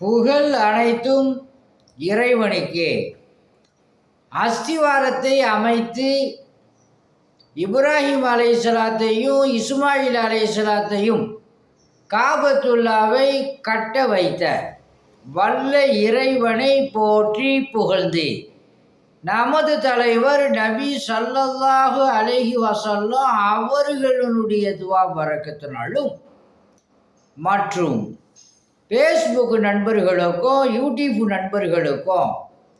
புகழ் அனைத்தும் இறைவனுக்கே. அஸ்திவாரத்தை அமைத்து இப்ராஹிம் அலைசலாத்தையும் இஸ்மாயில் அலைசலாத்தையும் காபத்துல்லாவை கட்ட வைத்த வல்ல இறைவனை போற்றி புகழ்ந்து நமது தலைவர் நபி சல்லல்லாஹு அலஹி வஸல்லம் அவர்களுடைய துவா பறக்கத்தினாலும் மற்றும் ஃபேஸ்புக் நண்பர்களுக்கும் யூடியூப் நண்பர்களுக்கும்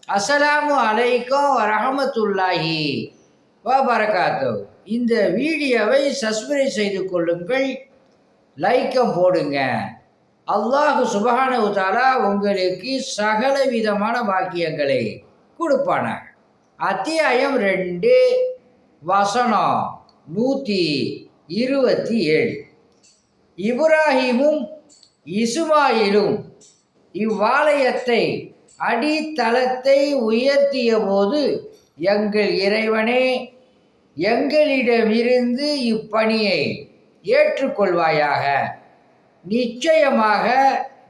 அஸ்ஸலாமு அலைக்கும் ரஹமத்துல்லாஹி வபரகாத்து இந்த வீடியோவை சப்ஸ்கிரைப் செய்து கொள்ளுங்கள் லைக்கம் போடுங்க. அல்லாஹு சுபஹானஹு தஆலா உங்களுக்கு சகல விதமான பாக்கியங்களை கொடுப்பான அத்தியாயம் ரெண்டு வசனம் நூற்றி இருபத்தி ஏழு. இப்ராஹிமும் இசுமாயிலும் இவ்வாலயத்தை அடித்தளத்தை உயர்த்திய போது எங்கள் இறைவனே எங்களிடமிருந்து இப்பணியை ஏற்றுக்கொள்வாயாக. நிச்சயமாக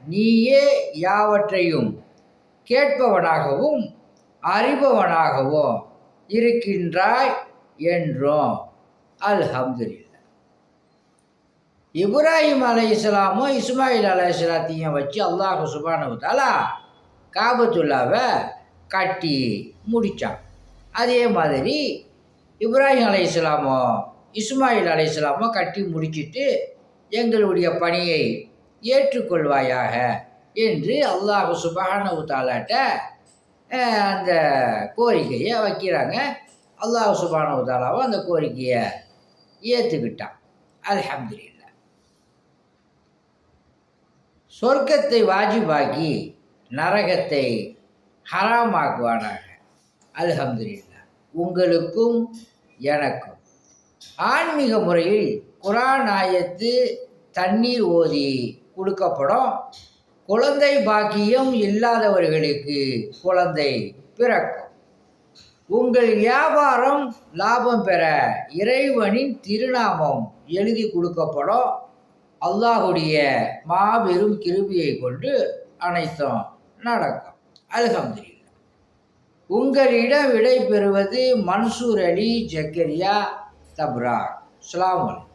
நீயே யாவற்றையும் கேட்பவனாகவும் அறிபவனாகவும் இருக்கின்றாய் என்றோம். அல்ஹம்துல்லா இப்ராஹிம் அலை இஸ்லாமும் இஸ்மாயில் அலை இஸ்லாத்தையும் வச்சு அல்லாஹு சுபானு தாலா காபத்துல்லாவை கட்டி முடித்தான் அதே மாதிரி இப்ராஹிம் அலை இஸ்லாமும் இஸ்மாயில் அலை இஸ்லாமும் கட்டி முடிச்சிட்டு எங்களுடைய பணியை ஏற்றுக்கொள்வாயாக என்று அல்லாஹு சுபானு தாலாட்ட அந்த கோரிக்கையை வைக்கிறாங்க. அல்லாஹ் சுபானு தாலாவும் அந்த கோரிக்கையை ஏற்றுக்கிட்டான் அல்ஹம்துலில்லாஹ். சொர்க்கத்தை வாஜிபாக்கி நரகத்தை ஹராமாக்குவானாக. அல்ஹம்துலில்லாஹ். உங்களுக்கும் எனக்கும். ஆன்மீக முறையில் குரான் ஆயத்து தண்ணீர் ஓதி கொடுக்கப்படும். குழந்தை பாக்கியம் இல்லாதவர்களுக்கு குழந்தை பிறக்கும். உங்கள் வியாபாரம் லாபம் பெற இறைவனின் திருநாமம் எழுதி கொடுக்கப்படும். அல்லாஹுடைய மாபெரும் கிருபியை கொண்டு அனைத்தும் நடக்கும். அல்ஹம்துலில்லாஹ். உங்களிடம் விடை பெறுவது மன்சூர் அலி ஜக்கரியா தப்ரா அலாம்